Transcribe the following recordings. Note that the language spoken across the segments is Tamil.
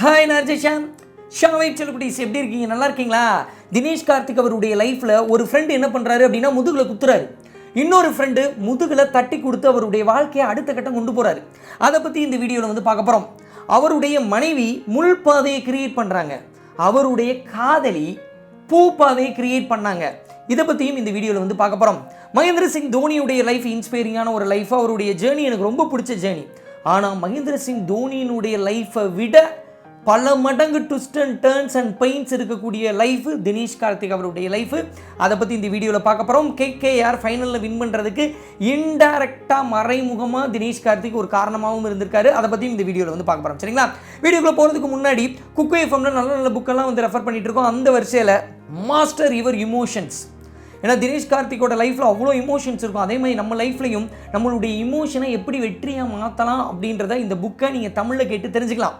ஹாய் நர்ஜிஷாம் ஷாவை செல்லுக்குட்டீஸ் எப்படி இருக்கீங்க? நல்லா இருக்கீங்களா? தினேஷ் கார்த்திக் அவருடைய லைஃப்பில் ஒரு ஃப்ரெண்டு என்ன பண்ணுறாரு அப்படின்னா முதுகில் குத்துறாரு. இன்னொரு ஃப்ரெண்டு முதுகில் தட்டி கொடுத்து அவருடைய வாழ்க்கையை அடுத்த கட்டம் கொண்டு போகிறாரு அதை பற்றி இந்த வீடியோவில் வந்து பார்க்க போகிறோம் அவருடைய மனைவி முள் பாதையை கிரியேட் பண்ணுறாங்க அவருடைய காதலி பூ பாதையை கிரியேட் பண்ணாங்க. இதை பற்றியும் இந்த வீடியோவில் வந்து பார்க்க போகிறோம் மகேந்திர சிங் தோனியுடைய லைஃப் இன்ஸ்பைரிங்கான ஒரு லைஃப் அவருடைய ஜேர்னி எனக்கு ரொம்ப பிடிச்ச ஜேர்னி ஆனால் மகேந்திர சிங் தோனியினுடைய லைஃப்பை விட பல மடங்கு twist and turns and pains இருக்கக்கூடிய லைஃப் தினேஷ் கார்த்திக் அவருடைய லைஃப் அதை பற்றி இந்த வீடியோவில் பார்க்க போகிறோம் கேகேஆர் ஃபைனலில் வின் பண்ணுறதுக்கு இன்டைரக்டாக மறைமுகமாக தினேஷ் கார்த்திக் ஒரு காரணமாகவும் இருந்திருக்காரு. அதை பற்றியும் இந்த வீடியோவில் வந்து பார்க்க போகிறோம் சரிங்களா? வீடியோக்குள்ளே போகிறதுக்கு முன்னாடி குக்கு எஃப்எம்ல நல்ல நல்ல புக்கெல்லாம் வந்து ரெஃபர் பண்ணிட்டு இருக்கோம். அந்த வரிசையில் மாஸ்டர் யுவர் இமோஷன்ஸ் ஏன்னா தினேஷ் கார்த்திகோட லைஃப்பில் அவ்வளோ இமோஷன்ஸ் இருக்கும். அதே மாதிரி நம்ம லைஃப்லையும் நம்மளுடைய இமோஷனை எப்படி வெற்றியாக மாற்றலாம் அப்படின்றத இந்த புக்கை நீங்கள் தமிழில் கேட்டு தெரிஞ்சுக்கலாம்.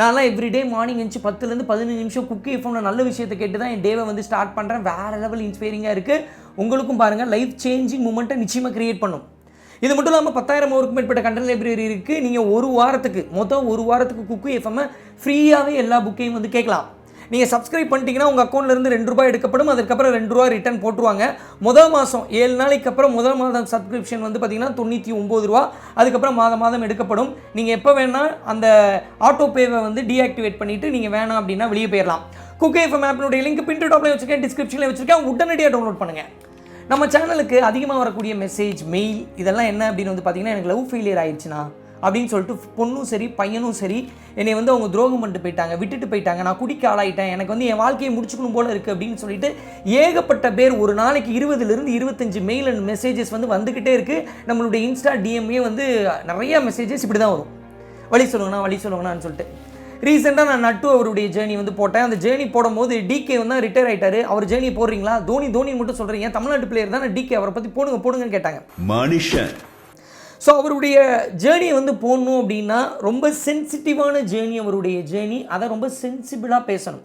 நான்லாம் எவ்ரிடே மார்னிங் எழுந்து பத்துலேருந்து பதினஞ்சு நிமிஷம் குக்கி எஃப்எம்ல நல்ல விஷயத்தை கேட்டு தான் என் டேவை வந்து ஸ்டார்ட் பண்ணுறேன் வேறு லெவல் இன்ஸ்பைரிங்காக இருக்குது உங்களுக்கும் பாருங்கள் லைஃப் சேஞ்சிங் மூமெண்ட்டை நிச்சயமாக க்ரியேட் பண்ணும். இது மட்டும் இல்லாமல் பத்தாயிரம் ஊருக்கு மேற்பட்ட கண்டென்ட் லைப்ரரி இருக்குது நீங்கள் ஒரு வாரத்துக்கு மொத்தம் ஒரு வாரத்துக்கு குக்கு எஃப்எம்மை ஃப்ரீயாகவே எல்லா புக்கையும் வந்து கேட்கலாம். நீங்கள் சப்ஸ்கிரைப் பண்ணிட்டீங்கன்னா உங்கள் அக்கௌண்ட்லேருந்து ரெண்டு ரூபாய் எடுக்கப்படும். அதுக்கப்புறம் ரெண்டு ரூபா ரிட்டர்ன் போட்டுருவாங்க. முதல் மாதம் ஏழு நாளைக்கு அப்புறம் முதல் மாதம் சப்ஸ்கிரிப்ஷன் வந்து பார்த்தீங்கன்னா தொண்ணூற்றி ஒம்பது ரூபா. அதுக்கப்புறம் மாதம் மாதம் எடுக்கப்படும். நீங்கள் எப்போ வேணால் அந்த ஆட்டோ பேவை வந்து டீஆக்டிவேட் பண்ணிவிட்டு நீங்கள் வேணாம் அப்படின்னா வெளியே போயிடலாம் குக் எஃப்எம் ஆப்பினுடைய லிங்க் பின் டாப்லேயும் வச்சுருக்கேன் டிஸ்கிரிப்ஷனில் வச்சிருக்கேன். உடனடியாக டவுன்லோட் பண்ணுங்கள் நம்ம சேனலுக்கு அதிகமாக வரக்கூடிய மெசேஜ் மெயில் இதெல்லாம் என்ன அப்படின்னு வந்து பார்த்தீங்கன்னா எனக்கு லவ் ஃபெயிலியர் ஆயிடுச்சுன்னா அப்படின்னு சொல்லிட்டு பொண்ணும் சரி பையனும் சரி என்னை வந்து அவங்க துரோகம் பண்ணிட்டு போயிட்டாங்க விட்டுட்டு போயிட்டாங்க. நான் குடிக்க ஆளாயிட்டேன். எனக்கு வந்து என் வாழ்க்கையை முடிச்சுக்கணும் போல இருக்குது அப்படின்னு சொல்லிட்டு ஏகப்பட்ட பேர் ஒரு நாளைக்கு இருபதுலேருந்து இருபத்தஞ்சு மெயில் அண்ட் மெசேஜஸ் வந்து வந்துக்கிட்டே இருக்குது நம்மளுடைய இன்ஸ்டா டிஎம்ஏ வந்து நிறைய மெசேஜஸ் இப்படி தான் வரும். வழி சொல்லுங்கண்ணா வழி சொல்லுங்கண்ணான்னு சொல்லிட்டு. ரீசெண்டாக நான் நட்டு அவருடைய ஜேர்னி வந்து போட்டேன். அந்த ஜேர்னி போடும்போது டிகே வந்து ரிட்டையர் ஆயிட்டாரு. அவர் ஜேர்னி போடுறீங்களா? தோனி தோனி மட்டும் சொல்கிறீங்க தமிழ்நாட்டு பிளேயர் தான் டிகே அவரை பற்றி போடுங்க போடுங்கன்னு கேட்டாங்க. மனுஷன். ஸோ அவருடைய ஜேர்னி வந்து போடணும் அப்படின்னா ரொம்ப சென்சிட்டிவான ஜேர்னி அவருடைய ஜேர்னி அதை ரொம்ப சென்சிபிளாக பேசணும்.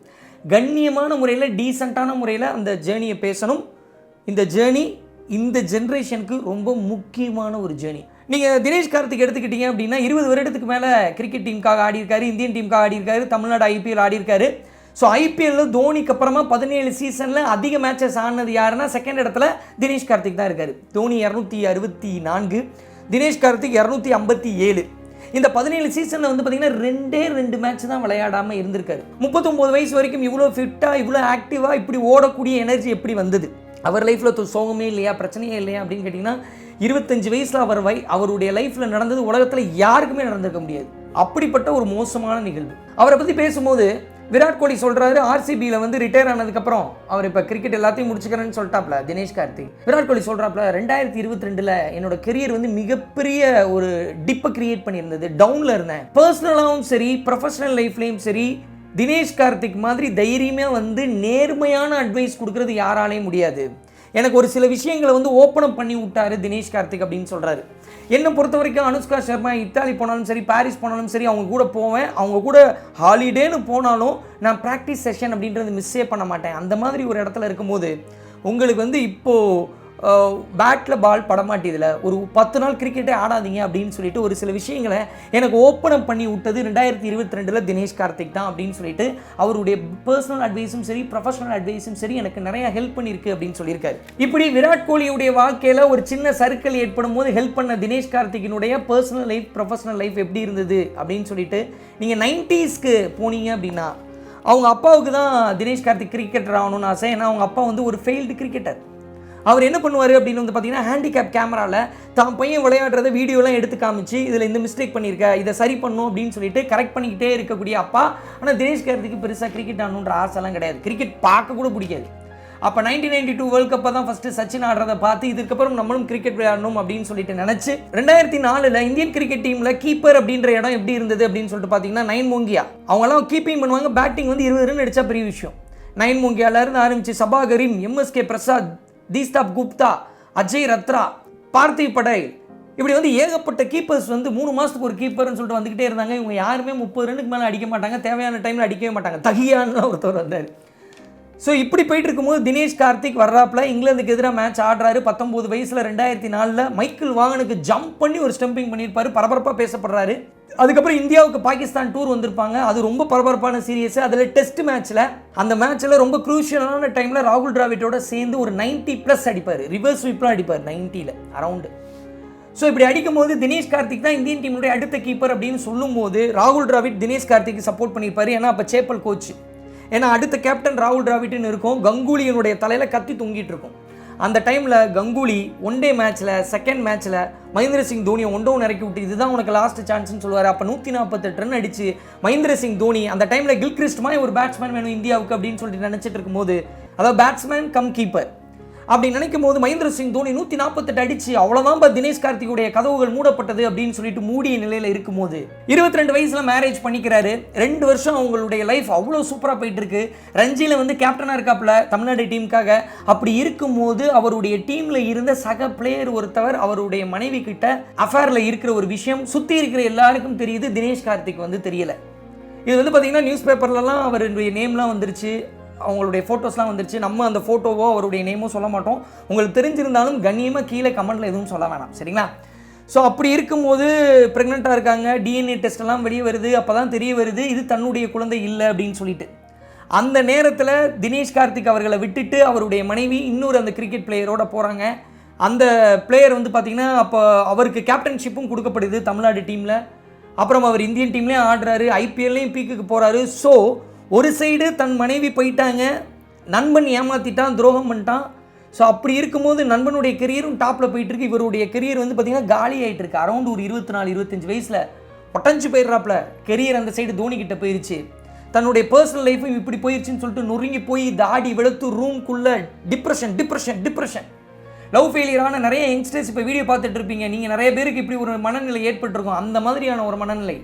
கண்ணியமான முறையில் டீசெண்டான முறையில் அந்த ஜேர்னியை பேசணும். இந்த ஜேர்னி இந்த ஜென்ரேஷனுக்கு ரொம்ப முக்கியமான ஒரு ஜேர்னி நீங்கள் தினேஷ் கார்த்திக் எடுத்துக்கிட்டீங்க அப்படின்னா இருபது வருடத்துக்கு மேலே கிரிக்கெட் டீமுக்காக ஆடியிருக்காரு இந்தியன் டீமுக்காக ஆடியிருக்காரு தமிழ்நாடு ஐபிஎல் ஆடியிருக்காரு. ஸோ ஐபிஎல்ல தோனிக்கு அப்புறமா பதினேழு சீசனில் அதிக மேட்சஸ் ஆனது யாருன்னா செகண்ட் இடத்துல தினேஷ் கார்த்திக் தான் இருக்காரு. தோனி இரநூத்தி அறுபத்தி நான்கு. தினேஷ் கார்த்திக் இரநூத்தி ஐம்பத்தி ஏழு. இந்த பதினேழு சீசனில் வந்து பார்த்தீங்கன்னா ரெண்டே ரெண்டு மேட்ச் தான் விளையாடாமல் இருந்திருக்காரு. முப்பத்தொம்போது வயசு வரைக்கும் இவ்வளோ ஃபிட்டாக இவ்வளோ ஆக்டிவாக இப்படி ஓடக்கூடிய எனர்ஜி எப்படி வந்தது? அவர் லைஃப்பில் சோகமே இல்லையா பிரச்சனையே இல்லையா அப்படின்னு கேட்டிங்கன்னா இருபத்தஞ்சு வயசில் அவர் வை அவருடைய லைஃப்பில் நடந்தது உலகத்தில் யாருக்குமே நடந்திருக்க முடியாது. அப்படிப்பட்ட ஒரு மோசமான நிகழ்வு. அவரை பற்றி பேசும்போது விராட் கோலி சொல்கிறாரு ஆர்சிபியில் வந்து ரிட்டையர் ஆனதுக்கப்புறம் அவர் இப்போ கிரிக்கெட் எல்லாத்தையும் முடிச்சுக்கிறேன்னு சொல்லிட்டாப்ல தினேஷ் கார்த்திக் விராட் கோலி சொல்கிறாப்ல ரெண்டாயிரத்தி இருபத்தி ரெண்டில் என்னோட கெரியர் வந்து மிகப்பெரிய ஒரு டிப்பை கிரியேட் பண்ணியிருந்தது. டவுனில் இருந்தேன். பர்சனலாகவும் சரி ப்ரொஃபஷனல் லைஃப்லேயும் சரி தினேஷ் கார்த்திக் மாதிரி தைரியமாக வந்து நேர்மையான அட்வைஸ் கொடுக்கறது யாராலையும் முடியாது. எனக்கு ஒரு சில விஷயங்களை வந்து ஓப்பன் பண்ணி விட்டாரு தினேஷ் கார்த்திக் அப்படின்னு சொல்கிறாரு என்னை பொறுத்த வரைக்கும் அனுஷ்கா சர்மா இத்தாலி போனாலும் சரி பாரிஸ் போனாலும் சரி அவங்க கூட போவேன். அவங்க கூட ஹாலிடேன்னு போனாலும் நான் ப்ராக்டிஸ் செஷன் அப்படின்றது மிஸ்ஸே பண்ண மாட்டேன். அந்த மாதிரி ஒரு இடத்துல இருக்கும்போது உங்களுக்கு வந்து இப்போது பேட்டில் பால் படமாட்டியதில். ஒரு பத்து நாள் கிரிக்கெட்டே ஆடாதீங்க அப்படின்னு சொல்லிட்டு ஒரு சில விஷயங்களை எனக்கு ஓப்பன் அப் பண்ணி விட்டது ரெண்டாயிரத்தி இருபத்தி ரெண்டில் தினேஷ் கார்த்திக் தான் அப்படின்னு சொல்லிட்டு அவருடைய பர்சனல் அட்வைஸும் சரி ப்ரொஃபஷனல் அட்வைஸும் சரி எனக்கு நிறையா ஹெல்ப் பண்ணியிருக்கு அப்படின்னு சொல்லியிருக்காரு. இப்படி விராட் கோலியுடைய வாழ்க்கையில் ஒரு சின்ன சர்க்கிள் ஏற்படும் போது ஹெல்ப் பண்ண தினேஷ் கார்த்திகினுடைய பர்சனல் லைஃப் ப்ரொஃபஷனல் லைஃப் எப்படி இருந்தது அப்படின்னு சொல்லிட்டு நீங்கள் நைன்டிஸ்க்கு போனீங்க அப்படின்னா அவங்க அப்பாவுக்கு தான் தினேஷ் கார்த்திக் கிரிக்கெட்டர் ஆகணும்னு ஆசை. ஏன்னா அவங்க அப்பா வந்து ஒரு ஃபெயில்டு கிரிக்கெட்டர் அவர் என்ன பண்ணுவார் அப்படின்னு வந்து பார்த்தீங்கன்னா ஹேண்டிகேப் கேமராவில் தான் பையன் விளையாடுறத வீடியோலாம் எடுத்து காமிச்சு இதில் இந்த மிஸ்டேக் பண்ணியிருக்க இதை சரி பண்ணும் அப்படின்னு சொல்லிட்டு கரெக்ட் பண்ணிக்கிட்டே இருக்கக்கூடிய அப்பா. ஆனால் தினேஷ் கார்த்திக்கு பெருசாக கிரிக்கெட் ஆடணுன்ற ஆசைலாம் கிடையாது. கிரிக்கெட் பார்க்க கூட பிடிக்காது. அப்போ நைன்டீன் நைன்டி டூ வேர்ல்ட் கப்பை தான் ஃபஸ்ட்டு சச்சின் ஆடுறதை பார்த்து இதுக்கப்புறம் நம்மளும் கிரிக்கெட் விளையாடணும் அப்படின்னு சொல்லிட்டு நினச்சி ரெண்டாயிரத்தி நாலில் இந்தியன் கிரிக்கெட் டீமில் கீப்பர் அப்படின்ற இடம் எப்படி இருந்தது அப்படின்னு சொல்லிட்டு பார்த்தீங்கன்னா நைன் மோங்கியா. அவங்கெல்லாம் கீப்பிங் பண்ணுவாங்க பேட்டிங் வந்து இருபது ரன் பெரிய விஷயம். நைன் மோங்கியாவிலேருந்து ஆரம்பிச்சு சபாகரிம் எம்எஸ்கே பிரசாத் தீஸ்தாப் குப்தா அஜய் ரத்ரா பார்த்திவ் படேல். இப்படி வந்து ஏகப்பட்ட கீப்பர்ஸ் வந்து மூணு மாதத்துக்கு ஒரு கீப்பர்னு சொல்லிட்டு வந்துக்கிட்டே இருந்தாங்க. இவங்க யாருமே முப்பது ரன்னுக்கு மேலே அடிக்க மாட்டாங்க. தேவையான டைமில் அடிக்கவே மாட்டாங்க. தகியான்னு ஒருத்தர் வந்தார். ஸோ இப்படி போயிட்டு இருக்கும்போது தினேஷ் கார்த்திக் வர்றாப்புல இங்கிலாந்துக்கு எதிராக மேட்ச் ஆடுறாரு. பத்தொம்போது வயசில் ரெண்டாயிரத்தி நாலில் மைக்கேல் வாகனுக்கு ஜம்ப் பண்ணி ஒரு ஸ்டம்பிங் பண்ணியிருப்பாரு. பரபரப்பாக பேசப்படுறாரு. அதுக்கப்புறம் இந்தியாவுக்கு பாகிஸ்தான் டூர் வந்திருப்பாங்க. அது ரொம்ப பரபரப்பான சீரியஸ் அதில் டெஸ்ட் மேட்ச்சில் அந்த மேட்ச்சில் ரொம்ப குரூஷியலான டைமில் ராகுல் டிராவிட்டோட சேர்ந்து ஒரு 90 ப்ளஸ் அடிப்பார். ரிவர்ஸ் ஸ்வீப்லாம் அடிப்பார் நைன்ட்டியில் அரவுண்டு ஸோ இப்படி அடிக்கும்போது தினேஷ் கார்த்திக் தான் இந்தியன் டீமுடைய அடுத்த கீப்பர் அப்படின்னு சொல்லும்போது ராகுல் டிராவிட் தினேஷ் கார்த்திக்கு சப்போர்ட் பண்ணியிருப்பார். ஏன்னா அப்போ சேப்பல் கோச் ஏன்னா அடுத்த கேப்டன் ராகுல் டிராவிட்னு இருக்கும். கங்குலியனுடைய தலையில் கத்தி தொங்கிட்டு இருக்கும். அந்த டைமில் கங்குலி ஒன் டே மேட்ச்சில் செகண்ட் மேட்ச்சில் மகேந்திர சிங் தோனியை ஒன் டவுன் இறக்கி விட்டு இதுதான் உனக்கு லாஸ்ட் சான்ஸ்னு சொல்லுவார். அப்போ நூற்றி நாற்பத்தெட்டு ரன் அடிச்சு மகேந்திர சிங் தோனி அந்த டைமில் கில்கிறிஸ்ட் மாதிரி ஒரு பேட்ஸ்மேன் வேணும் இந்தியாவுக்கு அப்படின்னு சொல்லிட்டு நினச்சிட்டு இருக்கும்போது அதாவது பேட்ஸ்மேன் கம் கீப்பர் அப்படி நினைக்கும் போது மகேந்திர சிங் தோனி நூற்றி நாற்பத்தெட்டு அடிச்சு அவ்வளோதான் பா தினேஷ் கார்த்திகுடைய கதவுகள் மூடப்பட்டது அப்படின்னு சொல்லிட்டு மூடிய நிலையில் இருக்கும்போது இருபத்தி ரெண்டு வயசுல மேரேஜ் பண்ணிக்கிறாரு. ரெண்டு வருஷம் அவங்களுடைய லைஃப் அவ்வளோ சூப்பராக போயிட்டு இருக்கு. ரஞ்சியில் வந்து கேப்டனாக இருக்காப்புல தமிழ்நாடு டீமுக்காக அப்படி இருக்கும்போது அவருடைய டீமில் இருந்த சக பிளேயர் ஒருத்தவர் அவருடைய மனைவி கிட்ட அஃபேரில் இருக்கிற ஒரு விஷயம் சுற்றி இருக்கிற எல்லாருக்கும் தெரியுது. தினேஷ் கார்த்திக் வந்து தெரியல. இது வந்து பார்த்தீங்கன்னா நியூஸ் பேப்பர்லலாம் அவருடைய நேம்லாம் வந்துருச்சு. அவங்களுடைய ஃபோட்டோஸ்லாம் வந்துருச்சு. நம்ம அந்த ஃபோட்டோவோ அவருடைய நேமோ சொல்ல மாட்டோம். உங்களுக்கு தெரிஞ்சிருந்தாலும் கண்ணியமாக கீழே கமெண்ட்டில் எதுவும் சொல்ல வேணாம். சரிங்களா? ஸோ அப்படி இருக்கும்போது ப்ரெக்னெண்ட்டாக இருக்காங்க. டிஎன்ஏ டெஸ்ட் எல்லாம் வெளியே வருது. அப்போ தான் தெரிய வருது இது தன்னுடைய குழந்தை இல்லை அப்படின்னு சொல்லிட்டு. அந்த நேரத்தில் தினேஷ் கார்த்திக் அவர்களை விட்டுட்டு அவருடைய மனைவி இன்னொரு அந்த கிரிக்கெட் பிளேயரோட போகிறாங்க அந்த பிளேயர் வந்து பார்த்திங்கன்னா அப்போ அவருக்கு கேப்டன்ஷிப்பும் கொடுக்கப்படுது தமிழ்நாடு டீமில் அப்புறம் அவர் இந்தியன் டீம்லேயும் ஆடுறாரு. ஐபிஎல்லையும் பீக்குக்கு போகிறாரு ஸோ ஒரு சைடு தன் மனைவி போயிட்டாங்க. நண்பன் ஏமாற்றிட்டான் துரோகம் பண்ணிட்டான். ஸோ அப்படி இருக்கும்போது நண்பனுடைய கெரியரும் டாப்பில் போயிட்டுருக்கு. இவருடைய கெரியர் வந்து பார்த்திங்கன்னா காலி ஆகிட்டு இருக்கு அரௌண்ட் ஒரு இருபத்தி நாலு இருபத்தஞ்சு வயசில் ஒட்டஞ்சு போயிடுறாப்புல. கெரியர் அந்த சைடு தோனிக்கிட்ட போயிருச்சு. தன்னுடைய பர்சனல் லைஃப்பும் இப்படி போயிருச்சுன்னு சொல்லிட்டு நொறுங்கி போய் தாடி வெளுத்து ரூம்குள்ளே டிப்ரெஷன் டிப்ரெஷன் டிப்ரெஷன் லவ் ஃபெயிலியரான நிறைய யங்ஸ்டர்ஸ் இப்போ வீடியோ பார்த்துட்டு இருப்பீங்க. நீங்கள் நிறைய பேருக்கு இப்படி ஒரு மனநிலை ஏற்பட்டிருக்கும். அந்த மாதிரியான ஒரு மனநிலை.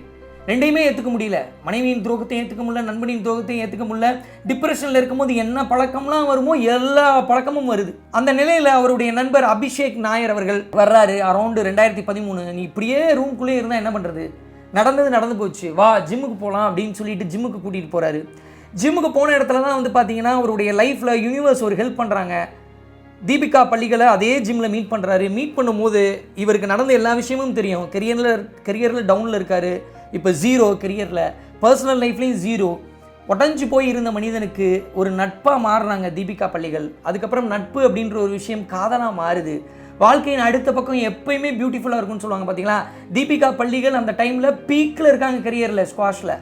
ரெண்டையுமே ஏற்றுக்க முடியல. மனைவியின் துரோகத்தையும் ஏற்றுக்க முடியல நண்பனின் துரோகத்தையும் ஏற்றுக்க முடியல. டிப்ரெஷனில் இருக்கும்போது என்ன பழக்கம்லாம் வருமோ எல்லா பழக்கமும் வருது. அந்த நிலையில் அவருடைய நண்பர் அபிஷேக் நாயர் அவர்கள் வர்றாரு. அரௌண்டு ரெண்டாயிரத்தி பதிமூணு. நீ இப்படியே ரூம்குள்ளே இருந்தால் என்ன பண்ணுறது நடந்தது நடந்து போச்சு. வா ஜிம்முக்கு போகலாம் அப்படின்னு சொல்லிட்டு ஜிம்முக்கு கூட்டிகிட்டு போகிறாரு ஜிம்முக்கு போன இடத்துல தான் வந்து பார்த்தீங்கன்னா அவருடைய லைஃப்பில் யூனிவர்ஸ் ஒரு ஹெல்ப் பண்ணுறாங்க தீபிகா பள்ளிகளை அதே ஜிம்மில் மீட் பண்ணுறாரு மீட் பண்ணும்போது இவருக்கு நடந்த எல்லா விஷயமும் தெரியும். கெரியரில் கெரியரில் டவுனில் இருக்காரு. இப்போ ஜீரோ கெரியரில் பர்சனல் லைஃப்லேயும் ஜீரோ உடஞ்சி போய் இருந்த மனிதனுக்கு ஒரு நட்பாக மாறுறாங்க தீபிகா பள்ளிகள். அதுக்கப்புறம் நட்பு அப்படின்ற ஒரு விஷயம் காதலாக மாறுது. வாழ்க்கையின் அடுத்த பக்கம் எப்பயுமே பியூட்டிஃபுல்லாக இருக்கும்னு சொல்லுவாங்க பார்த்தீங்களா தீபிகா பள்ளிகள் அந்த டைமில் பீக்கில் இருக்காங்க கெரியரில் ஸ்குவாஷில்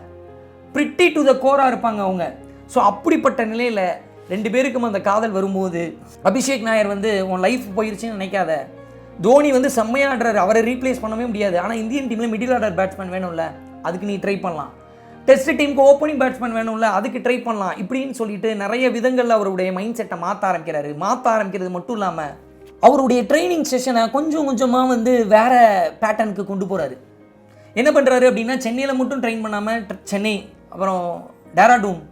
பிரிட்டி டு த கோராக இருப்பாங்க அவங்க. ஸோ அப்படிப்பட்ட நிலையில் ரெண்டு பேருக்கும் அந்த காதல் வரும்போது அபிஷேக் நாயர் வந்து உன் லைஃப் போயிருச்சுன்னு நினைக்காத. தோனி வந்து செம்மையா ஆடுறாரு. அவரை ரீப்ளேஸ் பண்ணவே முடியாது. ஆனால் இந்தியன் டீமில் மிடில் ஆர்டர் பேட்ஸ்மேன் வேணும்ல. அதுக்கு நீ ட்ரை பண்ணலாம். டெஸ்ட் டீமுக்கு ஓப்பனிங் பேட்ஸ்மேன் வேணும்ல அதுக்கு ட்ரை பண்ணலாம். இப்படின்னு சொல்லிட்டு நிறைய விதங்களில் அவருடைய மைண்ட் செட்டை மாற்ற ஆரம்பிக்கிறாரு. மாற்ற ஆரம்பிக்கிறது மட்டும் இல்லாமல் அவருடைய ட்ரைனிங் செஷனை கொஞ்சம் கொஞ்சமாக வந்து வேற பேட்டர்னுக்கு கொண்டு போகிறாரு என்ன பண்ணுறாரு அப்படின்னா சென்னையில் மட்டும் ட்ரெயின் பண்ணாமல் சென்னை அப்புறம் டேராடூன்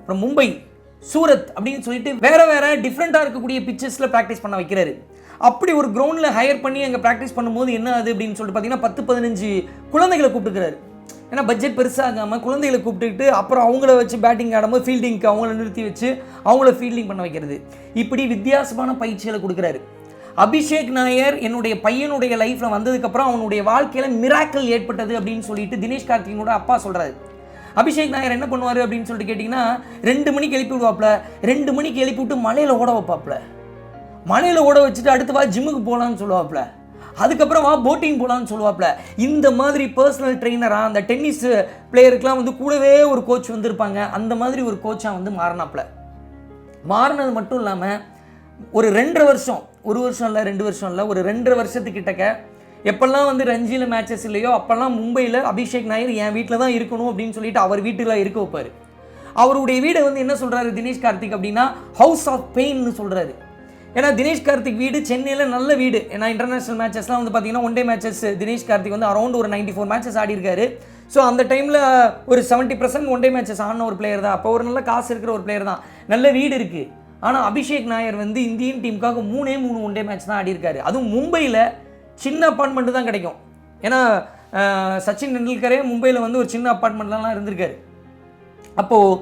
அப்புறம் மும்பை சூரத் அப்படின்னு சொல்லிட்டு வேறு வேறு டிஃப்ரெண்ட்டாக இருக்கக்கூடிய பிக்சர்ஸில் ப்ராக்டிஸ் பண்ண வைக்கிறாரு. அப்படி ஒரு கிரவுண்டில் ஹையர் பண்ணி அங்கே ப்ராக்டிஸ் பண்ணும்போது என்ன ஆகுது அப்படின்னு சொல்லிட்டு பார்த்தீங்கன்னா பத்து பதினஞ்சு குழந்தைகளை கூப்பிட்டுக்கிறாரு. ஏன்னா பட்ஜெட் பெருசாகாமல் குழந்தைகளை கூப்பிட்டுக்கிட்டு அப்புறம் அவங்கள வச்சு பேட்டிங் ஆடும்போது ஃபீல்டிங்க்கு அவங்கள நிறுத்தி வச்சு அவங்கள ஃபீல்டிங் பண்ண வைக்கிறது. இப்படி வித்தியாசமான பயிற்சிகளை கொடுக்குறாரு. அபிஷேக் நாயர் என்னுடைய பையனுடைய லைஃப்பில் வந்ததுக்கப்புறம் அவனுடைய வாழ்க்கையில் மிராக்கல் ஏற்பட்டது அப்படின்னு சொல்லிட்டு தினேஷ் கார்த்திகனோட அப்பா சொல்கிறாரு அபிஷேக் நாயர் என்ன பண்ணுவார் அப்படின்னு சொல்லிட்டு கேட்டிங்கன்னா ரெண்டு மணிக்கு எழுப்பி விடுவாப்புல. ரெண்டு மணிக்கு எழுப்பி விட்டு மலையில் ஓட வைப்பாப்புல. மலையில் ஓட வச்சுட்டு அடுத்த வா ஜிம்முக்கு போகலான்னு சொல்லுவாப்புல. அதுக்கப்புறம் வா போட்டிங் போகலான்னு சொல்லுவாப்புல இந்த மாதிரி பர்சனல் ட்ரெயினராக அந்த டென்னிஸ் பிளேயருக்கெலாம் வந்து கூடவே ஒரு கோச் வந்திருப்பாங்க. அந்த மாதிரி ஒரு கோச்சாக வந்து மாறினாப்புல மாறினது மட்டும் இல்லாமல் ஒரு ரெண்டரை வருஷம் ஒரு வருஷம் இல்லை ரெண்டு வருஷம் இல்லை ஒரு ரெண்டரை வருஷத்துக்கிட்டக்க எப்பெல்லாம் வந்து ரஞ்சியில் மேட்சஸ் இல்லையோ அப்போல்லாம் மும்பையில் அபிஷேக் நாயர் என் வீட்டில் தான் இருக்கணும் அப்படின்னு சொல்லிட்டு அவர் வீட்டில் இருக்க வைப்பார். அவருடைய வீடை வந்து என்ன சொல்கிறாரு தினேஷ் கார்த்திக் அப்படின்னா ஹவுஸ் ஆஃப் பெயின்னு சொல்கிறாரு ஏன்னா தினேஷ் கார்த்திக் வீடு சென்னையில் நல்ல வீடு. ஏன்னா இன்டர்நேஷனல் மேட்சஸ்லாம் வந்து பார்த்தீங்கன்னா one day matches Dinesh Karthik வந்து அரௌண்ட் ஒரு நைன்டி ஃபோர் மேட்சஸ் ஆடி இருக்காரு ஸோ அந்த டைமில் ஒரு seventy percent one day matches ஆன ஒரு பிளேயர் தான். அப்போ ஒரு நல்ல காசு இருக்கிற ஒரு பிளேயர் தான். நல்ல வீடு இருக்குது ஆனால் அபிஷேக் நாயர் வந்து இந்தியன் டீமுக்காக மூணே மூணு ஒன் டே மேட்ச் தான் ஆடி இருக்காரு அதுவும் மும்பையில் சின்ன அப்பார்ட்மெண்ட்டு தான் கிடைக்கும். ஏன்னா சச்சின் டெண்டுல்கரே மும்பையில் வந்து ஒரு சின்ன அப்பார்ட்மெண்ட்லலாம் இருந்திருக்காரு. அப்போது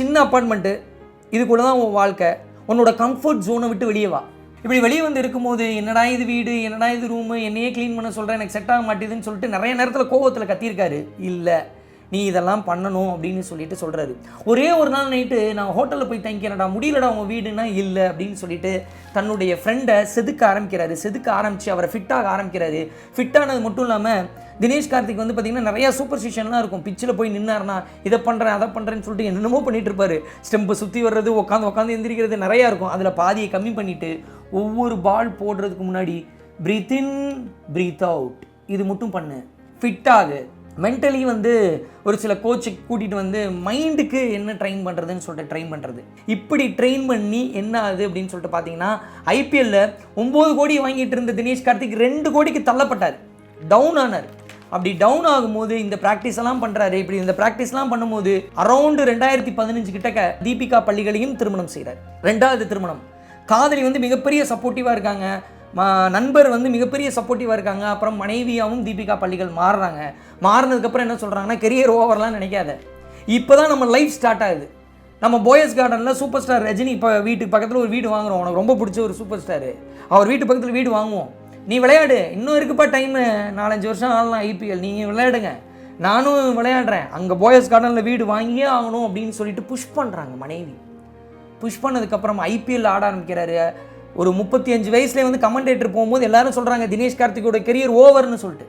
சின்ன அப்பார்ட்மெண்ட்டு இது கூட தான் உன் வாழ்க்கை. உன்னோட கம்ஃபர்ட் ஜோனை விட்டு வெளியே வா. இப்படி வெளியே வந்து இருக்கும்போது என்னடா இது வீடு என்னடா இது ரூமு என்னையே க்ளீன் பண்ண சொல்கிறேன் எனக்கு செட் ஆக மாட்டேதுன்னு சொல்லிட்டு நிறைய நேரத்தில் கோவத்தில் கத்தியிருக்காரு. இல்லை. நீ இதெல்லாம் பண்ணணும் அப்படின்னு சொல்லிட்டு சொல்கிறாரு ஒரே ஒரு நாள் நைட்டு நான் ஹோட்டலில் போய் தங்கிக்கிறேன்டா முடியலடா உங்கள் வீடுனா இல்லை அப்படின்னு சொல்லிட்டு தன்னுடைய ஃப்ரெண்டை செதுக்க ஆரம்பிக்கிறாரு. செதுக்க ஆரம்பித்து அவரை ஃபிட்டாக ஆரம்பிக்கிறாரு. ஃபிட்டானது மட்டும் இல்லாமல் தினேஷ் கார்த்திக் வந்து பார்த்தீங்கன்னா நிறையா சூப்பர் ஸ்டிஷன்லாம் இருக்கும். பிச்சில் போய் நின்னார்னா இதை பண்ணுறேன் அதை பண்ணுறேன்னு சொல்லிட்டு என்னென்னமோ பண்ணிகிட்டு இருப்பார். ஸ்டெம்பை சுற்றி வர்றது உட்காந்து உட்காந்து எந்திரிக்கிறது நிறையா இருக்கும். அதில் பாதியை கம்மி பண்ணிவிட்டு ஒவ்வொரு பால் போடுறதுக்கு முன்னாடி ப்ரீத் இன் ப்ரீத் அவுட் இது மட்டும் பண்ணு. ஃபிட் ஆகு. மென்டலி வந்து ஒரு சில கோச்சுக்கு கூட்டிகிட்டு வந்து மைண்டுக்கு என்ன ட்ரெயின் பண்ணுறதுன்னு சொல்லிட்டு ட்ரெயின் பண்ணுறது இப்படி ட்ரெயின் பண்ணி என்ன ஆகுது அப்படின்னு சொல்லிட்டு பார்த்தீங்கன்னா ஐபிஎல்ல ஒம்பது கோடி வாங்கிட்டு இருந்த தினேஷ் கார்த்திக் ரெண்டு கோடிக்கு தள்ளப்பட்டார். டவுன் ஆனார். அப்படி டவுன் ஆகும்போது இந்த ப்ராக்டிஸ் எல்லாம் பண்ணுறாரு இப்படி இந்த ப்ராக்டிஸ்லாம் பண்ணும்போது அரௌண்டு ரெண்டாயிரத்தி பதினஞ்சு கிட்டக்க தீபிகா பள்ளிகளையும் திருமணம் செய்கிறார் ரெண்டாவது திருமணம். காதலி வந்து மிகப்பெரிய சப்போர்ட்டிவாக இருக்காங்க. நண்பர் வந்து மிகப்பெரிய சப்போர்ட்டிவாக இருக்காங்க. அப்புறம் மனைவியாகவும் தீபிகா பள்ளிகள் மாறுறாங்க. மாறினதுக்கப்புறம் என்ன சொல்கிறாங்கன்னா கெரியர் ஓவர்லாம் நினைக்காத. இப்போ தான் நம்ம லைஃப் ஸ்டார்ட் ஆகுது. நம்ம போயஸ் கார்டனில் சூப்பர் ஸ்டார் ரஜினி இப்போ வீட்டுக்கு பக்கத்தில் ஒரு வீடு வாங்குறோம். உனக்கு ரொம்ப பிடிச்ச ஒரு சூப்பர் ஸ்டாரு அவர் வீட்டு பக்கத்தில் வீடு வாங்குவோம். நீ விளையாடு. இன்னும் இருக்குப்பா டைமு நாலஞ்சு வருஷம் ஆகலாம் ஐபிஎல் நீங்கள் விளையாடுங்க. நானும் விளையாடுறேன். அங்கே போயஸ் கார்டனில் வீடு வாங்கியே ஆகணும் அப்படின்னு சொல்லிட்டு புஷ் பண்ணுறாங்க மனைவி. புஷ் பண்ணதுக்கப்புறம் ஐபிஎல் ஆட ஆரம்பிக்கிறாரு. ஒரு முப்பத்தி அஞ்சு வயசுலேயே வந்து கமெண்டேட்டர் போகும்போது எல்லாரும் சொல்கிறாங்க தினேஷ் கார்த்திகோட கெரியர் ஓவர்னு சொல்லிட்டு.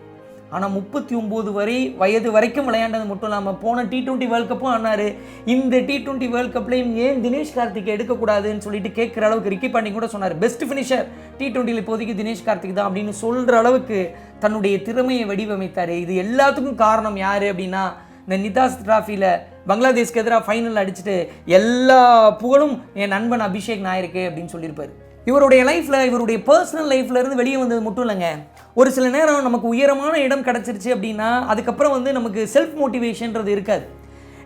ஆனால் முப்பத்தி ஒம்பது வரை வயது வரைக்கும் விளையாண்டது மட்டும் இல்லாமல் போன டி டுவெண்ட்டி வேர்ல்ட் கப்பும் ஆனார். இந்த டி டுவெண்ட்டி வேர்ல்ட் கப்லையும் ஏன் தினேஷ் கார்த்திக் எடுக்கக்கூடாதுன்னு சொல்லிட்டு கேட்குற அளவுக்கு ரிக்கி பாண்டி கூட சொன்னார். பெஸ்ட் ஃபினிஷர் டி டுவெண்ட்டியில் இப்போதைக்கு தினேஷ் கார்த்திக் தான் அப்படின்னு சொல்கிற அளவுக்கு தன்னுடைய திறமையை வடிவமைத்தார். இது எல்லாத்துக்கும் காரணம் யார் அப்படின்னா இந்த நிதாஸ் டிராஃபியில் பங்களாதேஷ்க்கு எதிராக ஃபைனல் அடிச்சுட்டு எல்லா புகழும் என் நண்பன் அபிஷேக் நாயருக்கு அப்படின்னு சொல்லியிருப்பார். இவருடைய லைஃப்பில் இவருடைய பர்சனல் லைஃப்லேருந்து வெளியே வந்தது மட்டும் இல்லைங்க. ஒரு சில நேரம் நமக்கு உயரமான இடம் கிடச்சிருச்சு அப்படின்னா அதுக்கப்புறம் வந்து நமக்கு செல்ஃப் மோட்டிவேஷன்றது இருக்காது.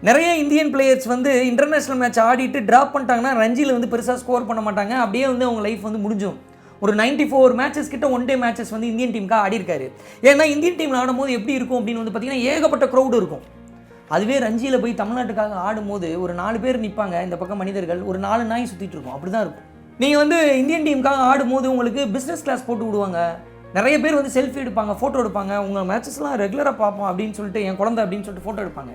நிறைய இந்தியன் பிளேயர்ஸ் வந்து இன்டர்நேஷ்னல் மேட்ச் ஆடிட்டு ட்ராப் பண்ணிட்டாங்கன்னா ரஞ்சியில் வந்து பெருசாக ஸ்கோர் பண்ண மாட்டாங்க. அப்படியே வந்து அவங்க லைஃப் வந்து முடிஞ்சிடும் ஒரு 94 ஃபோர் மேட்சஸ் கிட்ட ஒன் டே மேட்சஸ் வந்து இந்தியன் டீமுக்காக ஆடிருக்காரு ஏன்னா இந்தியன் டீமில் ஆடும்போது எப்படி இருக்கும் அப்படின்னு வந்து பார்த்தீங்கன்னா ஏகப்பட்ட க்ரௌடு இருக்கும். அதுவே ரஞ்சியில் போய் தமிழ்நாட்டுக்காக ஆடும்போது ஒரு நாலு பேர் நிற்பாங்க இந்த பக்கம் மனிதர்கள். ஒரு நாலு நாய் சுற்றிட்டு இருக்கும். அப்படி தான் இருக்கும். நீங்கள் வந்து இந்தியன் டீமுக்காக ஆடும்போது உங்களுக்கு பிஸ்னஸ் கிளாஸ் போட்டு விடுவாங்க. நிறைய பேர் வந்து செல்ஃபி எடுப்பாங்க ஃபோட்டோ எடுப்பாங்க. உங்கள் மேட்சஸ்லாம் ரெகுலராக பார்ப்போம் அப்படின்னு சொல்லிட்டு என் குழந்தை அப்படின்னு சொல்லிட்டு ஃபோட்டோ எடுப்பாங்க.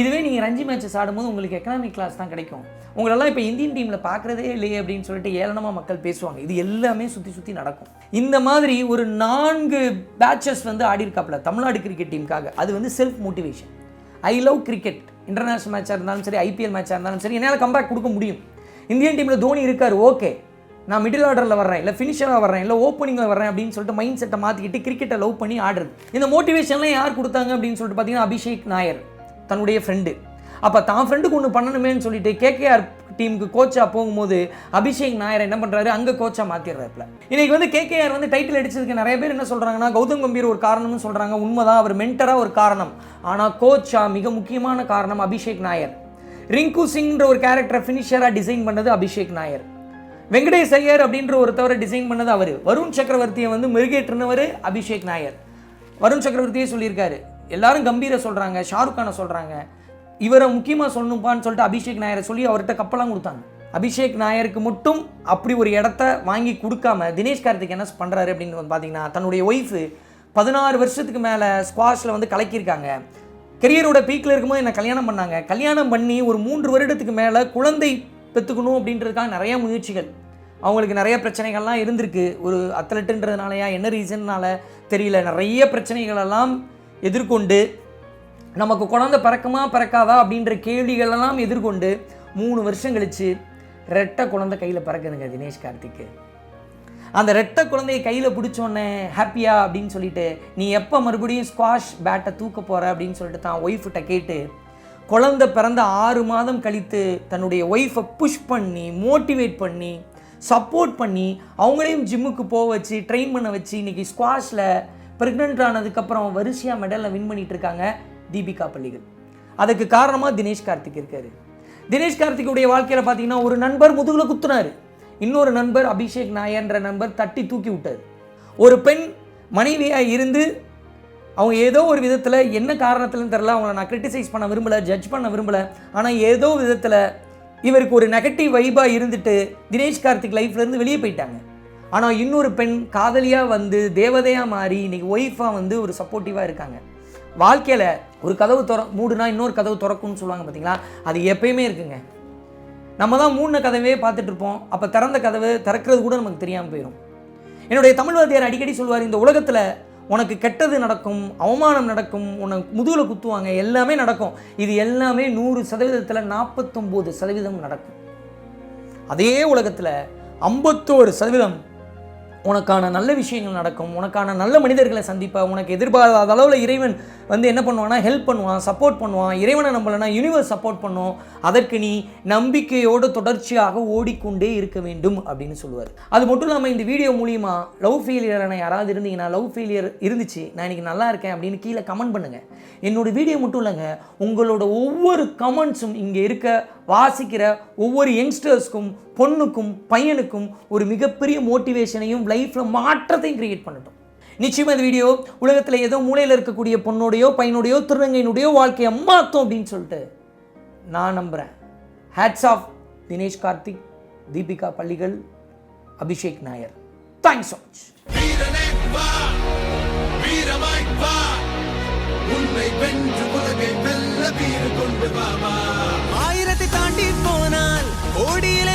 இதுவே நீங்கள் ரஞ்சி மேட்சஸ் ஆடும்போது உங்களுக்கு எக்கனாமிக் கிளாஸ் தான் கிடைக்கும். உங்களெல்லாம் இப்போ இந்தியன் டீமில் பார்க்குறதே இல்லையே அப்படின்னு சொல்லிட்டு ஏளனமாக மக்கள் பேசுவாங்க. இது எல்லாமே சுற்றி சுற்றி நடக்கும். இந்த மாதிரி ஒரு நான்கு பேட்சஸ் வந்து ஆடிருக்காப்புல தமிழ்நாடு கிரிக்கெட் டீமுக்காக அது வந்து self motivation I love cricket international மேட்சாக இருந்தாலும் சரி ஐபிஎல் மேட்சாக இருந்தாலும் சரி என்னால் கம்பேக் கொடுக்க முடியும். இந்தியன் டீமில் தோனி இருக்கார் ஓகே. நான் மிடில் ஆர்டரில் வர்றேன் இல்லை ஃபினிஷராக வர்றேன் இல்லை ஓப்பனிங்கில் வர்றேன் அப்படின்னு சொல்லிட்டு மைண்ட் செட்டை மாற்றிக்கிட்டு கிரிக்கெட்டை லவ் பண்ணி ஆடுறது. இந்த மோட்டிவேஷன்லாம் யார் கொடுத்தாங்க அப்படின்னு சொல்லிட்டு பார்த்தீங்கன்னா அபிஷேக் நாயர் தன்னுடைய ஃப்ரெண்டு அப்போ தான் ஃப்ரெண்டுக்கு ஒன்று பண்ணணுமேன்னு சொல்லிட்டு கேகேஆர் டீமுக்கு கோச்சாக போகும்போது அபிஷேக் நாயர் என்ன பண்ணுறாரு அங்கே கோச்சாக மாற்றிடுறாப்புல இன்னைக்கு வந்து கேகேஆர் வந்து டைட்டில் அடிச்சதுக்கு நிறைய பேர் என்ன சொல்கிறாங்கன்னா கௌதம் கம்பீர் ஒரு காரணம்னு சொல்கிறாங்க உண்மைதான் அவர் மென்டராக ஒரு காரணம். ஆனால் கோச்சா மிக முக்கியமான காரணம் அபிஷேக் நாயர். ரிங்கு சிங்ன்ற ஒரு கேரக்டரை ஃபினிஷராக டிசைன் பண்ணது அபிஷேக் நாயர். வெங்கடேஷ் ஐயர் அப்படின்ற ஒருத்தவரை டிசைன் பண்ணது அவர். வருண் சக்கரவர்த்தியை வந்து மெருகேற்றினவர் அபிஷேக் நாயர். வருண் சக்கரவர்த்தியே சொல்லியிருக்காரு. எல்லாரும் கம்பீரை சொல்கிறாங்க ஷாருக் கானை சொல்கிறாங்க இவரை முக்கியமாக சொல்லணும்ப்பான்னு சொல்லிட்டு அபிஷேக் நாயரை சொல்லி அவர்கிட்ட கப்பலாம் கொடுத்தாங்க. அபிஷேக் நாயருக்கு மட்டும் அப்படி ஒரு இடத்த வாங்கி கொடுக்காம தினேஷ் கார்த்திக் என்ன பண்ணுறாரு அப்படின்னு வந்து பார்த்தீங்கன்னா தன்னுடைய ஒய்ஃபு பதினாறு வருஷத்துக்கு மேலே ஸ்குவாஷில் வந்து கலக்கியிருக்காங்க. கெரியரோட பீக்கில் இருக்கும்போது என்னை கல்யாணம் பண்ணாங்க. கல்யாணம் பண்ணி ஒரு மூன்று வருடத்துக்கு மேலே குழந்தை பெற்றுக்கணும் அப்படின்றதுக்காக நிறையா முயற்சிகள். அவங்களுக்கு நிறைய பிரச்சனைகள்லாம் இருந்திருக்கு. ஒரு அத்லட்டுன்றதுனாலயா என்ன ரீசன்னால தெரியல. நிறைய பிரச்சனைகளெல்லாம் எதிர்கொண்டு நமக்கு குழந்தை பிறக்குமா பிறக்காதா அப்படின்ற கேள்விகளெல்லாம் எதிர்கொண்டு மூணு வருஷம் கழிச்சு ரெட்டை குழந்தை கையில் பிறக்குதுங்க தினேஷ் கார்த்திக்கு. அந்த ரெட்டை குழந்தைய கையில் பிடிச்சோன்னே ஹாப்பியா? அப்படின்னு சொல்லிட்டு நீ எப்போ மறுபடியும் ஸ்குவாஷ் பேட்டை தூக்க போகிற அப்படின்னு சொல்லிட்டு தான் ஒய்ஃப்கிட்ட கேட்டு குழந்தை பிறந்த ஆறு மாதம் கழித்து தன்னுடைய ஒய்ஃபை புஷ் பண்ணி மோட்டிவேட் பண்ணி சப்போர்ட் பண்ணி அவங்களையும் ஜிம்முக்கு போக வச்சு ட்ரெயின் பண்ண வச்சு இன்றைக்கி ஸ்குவாஷில் ப்ரெக்னென்ட் ஆனதுக்கப்புறம் வரிசையாக மெடலில் வின் பண்ணிகிட்டு இருக்காங்க தீபிகா பள்ளிகள். அதுக்கு காரணமாக தினேஷ் கார்த்திக் இருக்கார். தினேஷ் கார்த்திக்குடைய வாழ்க்கையில் பார்த்தீங்கன்னா ஒரு நண்பர் முதுகில் குத்துனாரு. இன்னொரு நண்பர் அபிஷேக் நாயர்ன்ற நண்பர் தட்டி தூக்கி விட்டார். ஒரு பெண் மனைவியாக இருந்து அவங்க ஏதோ ஒரு விதத்தில் என்ன காரணத்துலன்னு தெரில அவங்கள நான் கிரிட்டிசைஸ் பண்ண விரும்பலை ஜட்ஜ் பண்ண விரும்பலை. ஆனால் ஏதோ விதத்தில் இவருக்கு ஒரு நெகட்டிவ் வைபாக இருந்துட்டு தினேஷ் கார்த்திக் லைஃப்லேருந்து வெளியே போயிட்டாங்க. ஆனால் இன்னொரு பெண் காதலியாக வந்து தேவதையாக மாறி இன்றைக்கி ஒய்ஃபாக வந்து ஒரு சப்போர்ட்டிவாக இருக்காங்க. வாழ்க்கையில் ஒரு கதவு திற மூடுனா இன்னொரு கதவு திறக்கும்னு சொல்லுவாங்க பார்த்தீங்களா அது எப்பயுமே இருக்குங்க. நம்ம தான் மூணு கதவையே பார்த்துட்ருப்போம். அப்போ திறந்த கதவு திறக்கிறது கூட நமக்கு தெரியாமல் போயிடும் என்னுடைய தமிழ் வாத்தியார் அடிக்கடி சொல்வார் இந்த உலகத்தில் உனக்கு கெட்டது நடக்கும் அவமானம் நடக்கும் உனக்கு முதுகில் குத்துவாங்க எல்லாமே நடக்கும். இது எல்லாமே நூறு சதவீதத்தில் நாற்பத்தொம்போது சதவீதம் நடக்கும். அதே உலகத்தில் ஐம்பத்தோரு சதவீதம் உனக்கான நல்ல விஷயங்கள் நடக்கும் உனக்கான நல்ல மனிதர்களை சந்திப்ப உனக்கு எதிர்பாராத அளவில் இறைவன் வந்து என்ன பண்ணுவான்னா ஹெல்ப் பண்ணுவான் சப்போர்ட் பண்ணுவான். இறைவனை நம்மளனா யூனிவர்ஸ் சப்போர்ட் பண்ணும். அதற்கு நீ நம்பிக்கையோடு தொடர்ச்சியாக ஓடிக்கொண்டே இருக்க வேண்டும் அப்படின்னு சொல்லுவார். அது மட்டும் இல்லாமல் இந்த வீடியோ மூலியமாக லவ் ஃபெயிலியரான யாராவது இருந்தீங்கன்னா லவ் ஃபெயிலியர் இருந்துச்சு நான் இன்றைக்கி நல்லா இருக்கேன் அப்படின்னு கீழே கமெண்ட் பண்ணுங்கள் என்னோட வீடியோ மட்டும் இல்லைங்க உங்களோட ஒவ்வொரு கமெண்ட்ஸும் இங்கே இருக்க வாசிக்கிற ஒவ்வொரு யங்ஸ்டர்ஸ்க்கும் பொண்ணுக்கும் பையனுக்கும் ஒரு மிகப்பெரிய மோட்டிவேஷனையும் லைஃப்பில் மாற்றத்தையும் கிரியேட் பண்ணட்டும். நிச்சயமாக இந்த வீடியோ உலகத்தில் ஏதோ மூலையில் இருக்கக்கூடிய பொண்ணுடையோ பையனுடையோ திருநங்கையினுடையோ வாழ்க்கையை மாற்றும் அப்படின்னு சொல்லிட்டு நான் நம்புகிறேன் hats off Dinesh Karthik Deepika Pallikal Abhishek Nair. Thanks so much உன்னை வென்று உலகை வெல்ல வீறு கொண்டு வா. கோடியில